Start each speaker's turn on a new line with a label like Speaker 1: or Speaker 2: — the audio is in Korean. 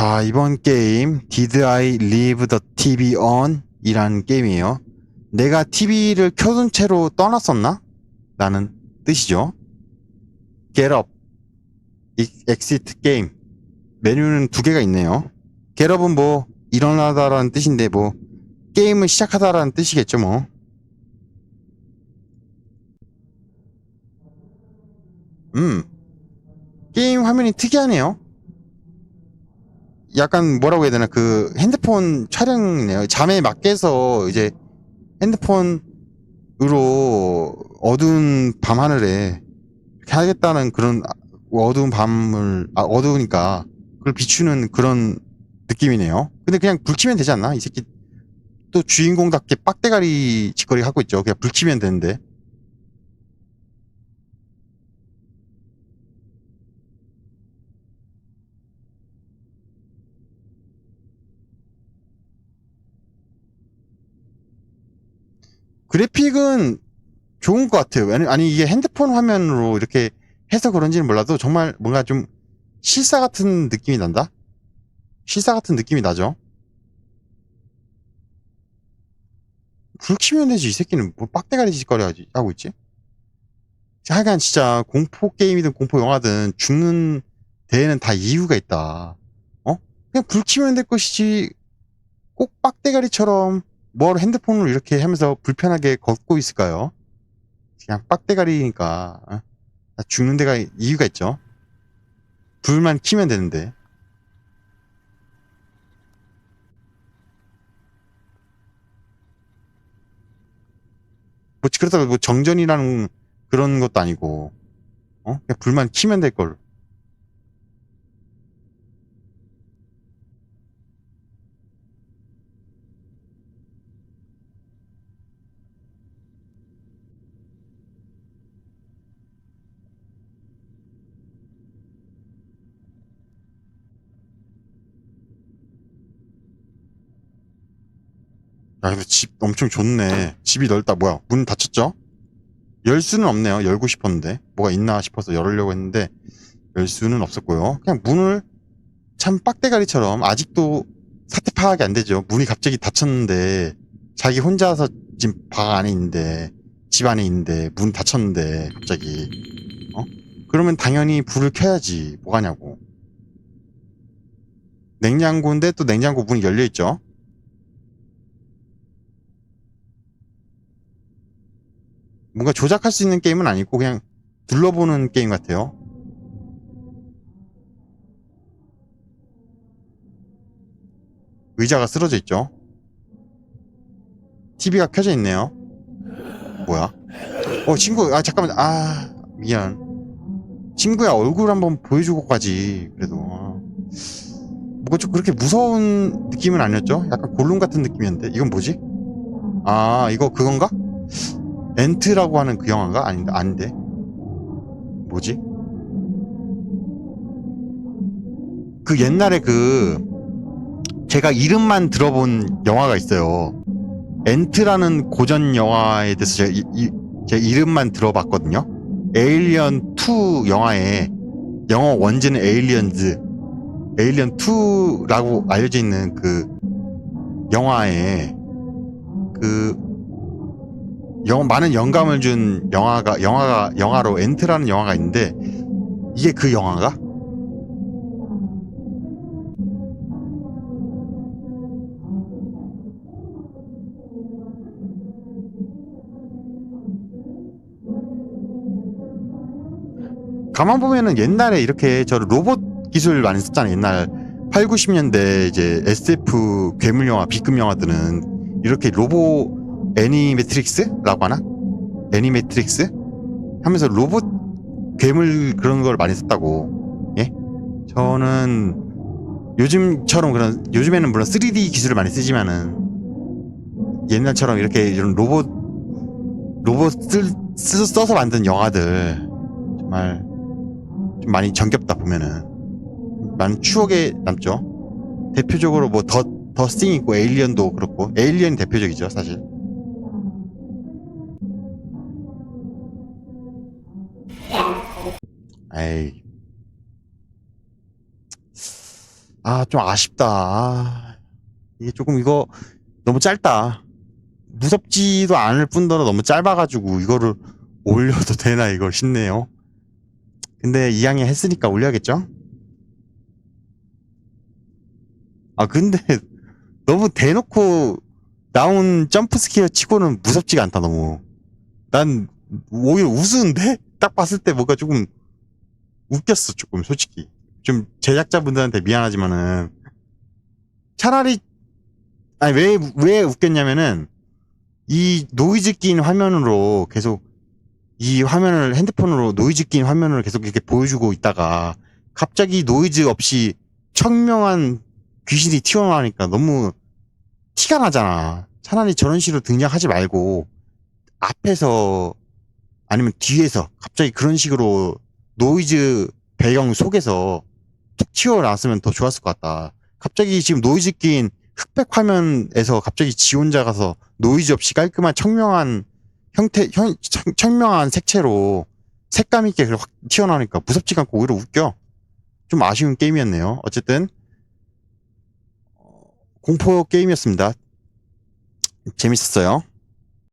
Speaker 1: 자, 이번 게임 Did I Leave the TV on? 이라는 게임이에요. 내가 TV를 켜둔 채로 떠났었나? 라는 뜻이죠. Get up, exit game. 메뉴는 두 개가 있네요. Get up은 뭐 일어나다라는 뜻인데 뭐 게임을 시작하다라는 뜻이겠죠 뭐. 음. 게임 화면이 특이하네요. 약간 뭐라고 해야 되나 그 핸드폰 촬영이네요. 잠에 맞게서 이제 핸드폰으로 어두운 밤 하늘에 이렇게 하겠다는 그런 어두운 밤을 아 어두우니까 그걸 비추는 그런 느낌이네요. 근데 그냥 불 켜면 되지 않나? 이 새끼 또 주인공답게 빡대가리 짓거리 하고 있죠. 그냥 불 켜면 되는데. 그래픽은 좋은 것 같아요. 왜냐- 아니 이게 핸드폰 화면으로 이렇게 해서 그런지는 몰라도 정말 뭔가 좀 실사 같은 느낌이 난다. 실사 같은 느낌이 나죠. 불 켜면 되지 이 새끼는 뭐 빡대가리 짓거리 하지- 하고 있지. 하여간 진짜 공포 게임이든 공포 영화든 죽는 데에는 다 이유가 있다. 어? 그냥 불 켜면 될 것이지 꼭 빡대가리처럼 뭘 핸드폰으로 이렇게 하면서 불편하게 걷고 있을까요? 그냥 빡대가리니까 어? 다 죽는 데가 이유가 있죠. 불만 키면 되는데. 뭐 그렇다고 뭐 정전이라는 그런 것도 아니고 어? 그냥 불만 키면 될 걸. 야, 근데 집 엄청 좋네. 집이 넓다. 뭐야? 문 닫혔죠? 열 수는 없네요. 열고 싶었는데. 뭐가 있나 싶어서 열으려고 했는데, 열 수는 없었고요. 그냥 문을 참 빡대가리처럼 아직도 사태 파악이 안 되죠. 문이 갑자기 닫혔는데, 자기 혼자서 지금 방 안에 있는데, 집 안에 있는데, 문 닫혔는데, 갑자기. 어? 그러면 당연히 불을 켜야지. 뭐가냐고. 냉장고인데 또 냉장고 문이 열려있죠? 뭔가 조작할 수 있는 게임은 아니고 그냥 둘러보는 게임 같아요. 의자가 쓰러져 있죠. TV가 켜져 있네요. 뭐야? 어 친구 아 잠깐만 아 미안. 친구야 얼굴 한번 보여주고 가지 그래도 아. 뭐가 좀 그렇게 무서운 느낌은 아니었죠? 약간 골룸 같은 느낌이었는데 이건 뭐지? 아 이거 그건가? 엔트라고 하는 그 영화인가? 아닌가? 아닌데. 뭐지? 그 옛날에 그 제가 이름만 들어본 영화가 있어요. 엔트라는 고전 영화에 대해서 제가, 이, 이- 제가 이름만 들어봤거든요. 에일리언 2 영화에 영어 원제는 에일리언즈 에일리언 2라고 알려져 있는 그 영화에 그 영, 많은 영감을 준 영화가, 영화가, 영화로 엔트라는 영화가 있는데, 이게 그 영화가? 가만 보면은 옛날에 이렇게 저 로봇 기술 많이 썼잖아요. 옛날 8, 90년대 이제 SF 괴물 영화, B급 영화들은 이렇게 로봇 애니매트릭스라고 하나? 애니매트릭스? 하면서 로봇 괴물 그런 걸 많이 썼다고. 예? 저는 요즘처럼 그런 요즘에는 물론 3D 기술을 많이 쓰지만은 옛날처럼 이렇게 이런 로봇 로봇을 쓰- 써서 만든 영화들 정말 좀 많이 정겹다 보면은 많은 추억에 남죠. 대표적으로 뭐 더 더스팅 있고 에일리언도 그렇고 에일리언 대표적이죠 사실. 에이. 아, 좀 아쉽다. 아, 이게 조금 이거 너무 짧다. 무섭지도 않을 뿐더러 너무 짧아가지고 이거를 올려도 되나 이걸 싶네요. 근데 이왕에 했으니까 올려야겠죠? 아, 근데 너무 대놓고 나온 점프 스퀘어 치고는 무섭지가 않다, 너무. 난 오히려 우스운데? 딱 봤을 때 뭔가 조금 웃겼어, 조금, 솔직히. 좀 제작자분들한테 미안하지만은 차라리 아니 왜 왜 웃겼냐면은 이 노이즈 낀 화면으로 계속 이 화면을 핸드폰으로 노이즈 낀 화면을 계속 이렇게 보여주고 있다가 갑자기 노이즈 없이 청명한 귀신이 튀어나오니까 너무 티가 나잖아. 차라리 저런 식으로 등장하지 말고 앞에서 아니면 뒤에서 갑자기 그런 식으로 노이즈 배경 속에서 툭 튀어나왔으면 더 좋았을 것 같다. 갑자기 지금 노이즈 낀 흑백 화면에서 갑자기 지 혼자 가서 노이즈 없이 깔끔한 청명한 형태, 형, 청, 청명한 색채로 색감 있게 확 튀어나오니까 무섭지가 않고 오히려 웃겨. 좀 아쉬운 게임이었네요. 어쨌든 어, 공포 게임이었습니다. 재밌었어요.